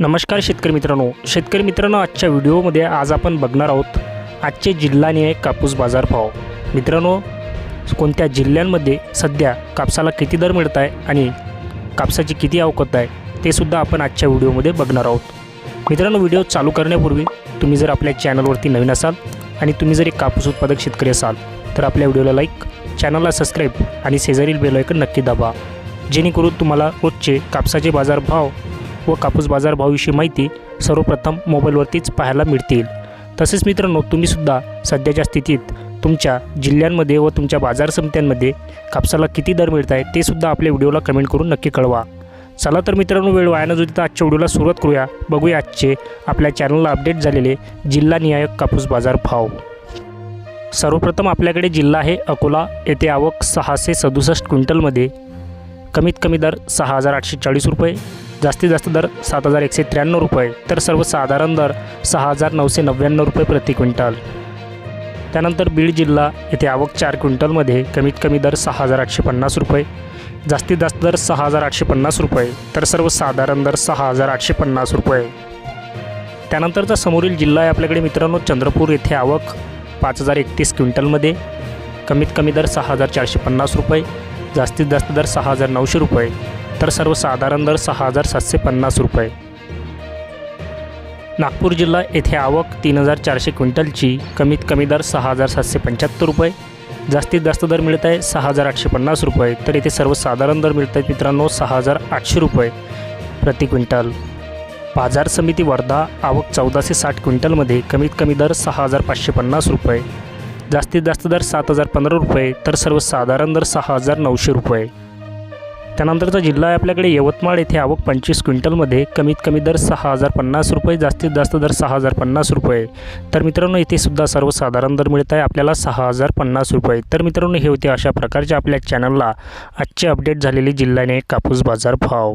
नमस्कार शेतकरी मित्रांनो. शेतकरी मित्रांनो आजच्या व्हिडिओमध्ये आज आपण बघणार आहोत आजचे जिल्हानिहाय कापूस बाजार भाव मित्रांनो कोणत्या जिल्ह्यांमध्ये सध्या कापसाला किती दर मिळत आहे आणि कापसाची किती अवकत आहे ते सुद्धा आपण आजच्या व्हिडिओमध्ये बघणार आहोत. मित्रांनो व्हिडिओ चालू करण्यापूर्वी तुम्ही जर आपल्या चॅनलवरती नवीन असाल आणि तुम्ही जर एक कापूस उत्पादक शेतकरी असाल तर आपल्या व्हिडिओला लाईक चॅनलला सबस्क्राईब आणि शेजारील बेलायकन नक्की दाबा. जेणेकरून तुम्हाला रोजचे कापसाचे बाजारभाव व कापूस बाजारभावाविषयी माहिती सर्वप्रथम मोबाईलवरतीच पाहायला मिळतील. तसेच मित्रांनो तुम्हीसुद्धा सध्याच्या स्थितीत तुमच्या जिल्ह्यांमध्ये व तुमच्या बाजार समित्यांमध्ये कापसाला किती दर मिळत आहे ते सुद्धा आपल्या व्हिडिओला कमेंट करून नक्की कळवा. चला तर मित्रांनो वेळ वाया न तर आजच्या व्हिडिओला सुरुवात करूया. बघूया आजचे आपल्या चॅनलला अपडेट झालेले जिल्हानिहायक कापूस बाजार भाव. सर्वप्रथम आपल्याकडे जिल्हा आहे अकोला. येथे आवक सहाशे सदुसष्ट क्विंटलमध्ये. कमीत कमी दर सहा हजार आठशे चाळीस रुपये. जास्तीत जास्त दर सात हजार एकशे त्र्याण्णव रुपये तर सर्वसाधारण दर सहा हजार नऊशे नव्याण्णव रुपये प्रति क्विंटल. त्यानंतर बीड जिल्हा येथे आवक चार क्विंटलमध्ये कमीत कमी दर सहा हजार आठशे पन्नास रुपये जास्तीत जास्त दर सहा हजार आठशे पन्नास रुपये तर सर्वसाधारण दर सहा हजार आठशे पन्नास रुपये. त्यानंतरचा समोरील जिल्हा आहे आपल्याकडे मित्रांनो चंद्रपूर येथे आवक पाच हजार एकतीस क्विंटलमध्ये कमीत कमी दर सहा हजार चारशे पन्नास रुपये जास्तीत जास्त दर सहा हजार नऊशे रुपये. तर सर्वसाधारण दर सहा हजार सातशे पन्नास रुपये. नागपूर जिल्हा येथे आवक तीन हजार चारशे क्विंटलची कमीत कमी दर सहा हजार सातशे पंच्याहत्तर रुपये. जास्तीत जास्त दर मिळत आहे सहा हजार आठशे पन्नास रुपये. तर येथे सर्वसाधारण दर मिळत आहेत मित्रांनो सहा हजार आठशे रुपये प्रति क्विंटल. बाजार समिती वर्धा आवक चौदाशे साठ क्विंटलमध्ये कमीत कमी दर सहा हजार पाचशे पन्नास रुपये. जास्तीत जास्त दर सात हजार पंधरा रुपये. तर सर्वसाधारण दर सहा हजार नऊशे रुपये. त्यानंतरचा जिल्हा आहे आपल्याकडे यवतमाळ. येथे आवक पंचवीस क्विंटलमध्ये कमीत कमी दर सहा हजार पन्नास रुपये जास्तीत जास्त दर सहा हजार पन्नास रुपये. तर मित्रांनो इथे सुद्धा सर्वसाधारण दर मिळत आहे आपल्याला सहा हजार पन्नास रुपये. तर मित्रांनो हे होते अशा प्रकारचे आपल्या चॅनलला आजचे अपडेट झालेले जिल्ह्याने कापूस बाजार भाव.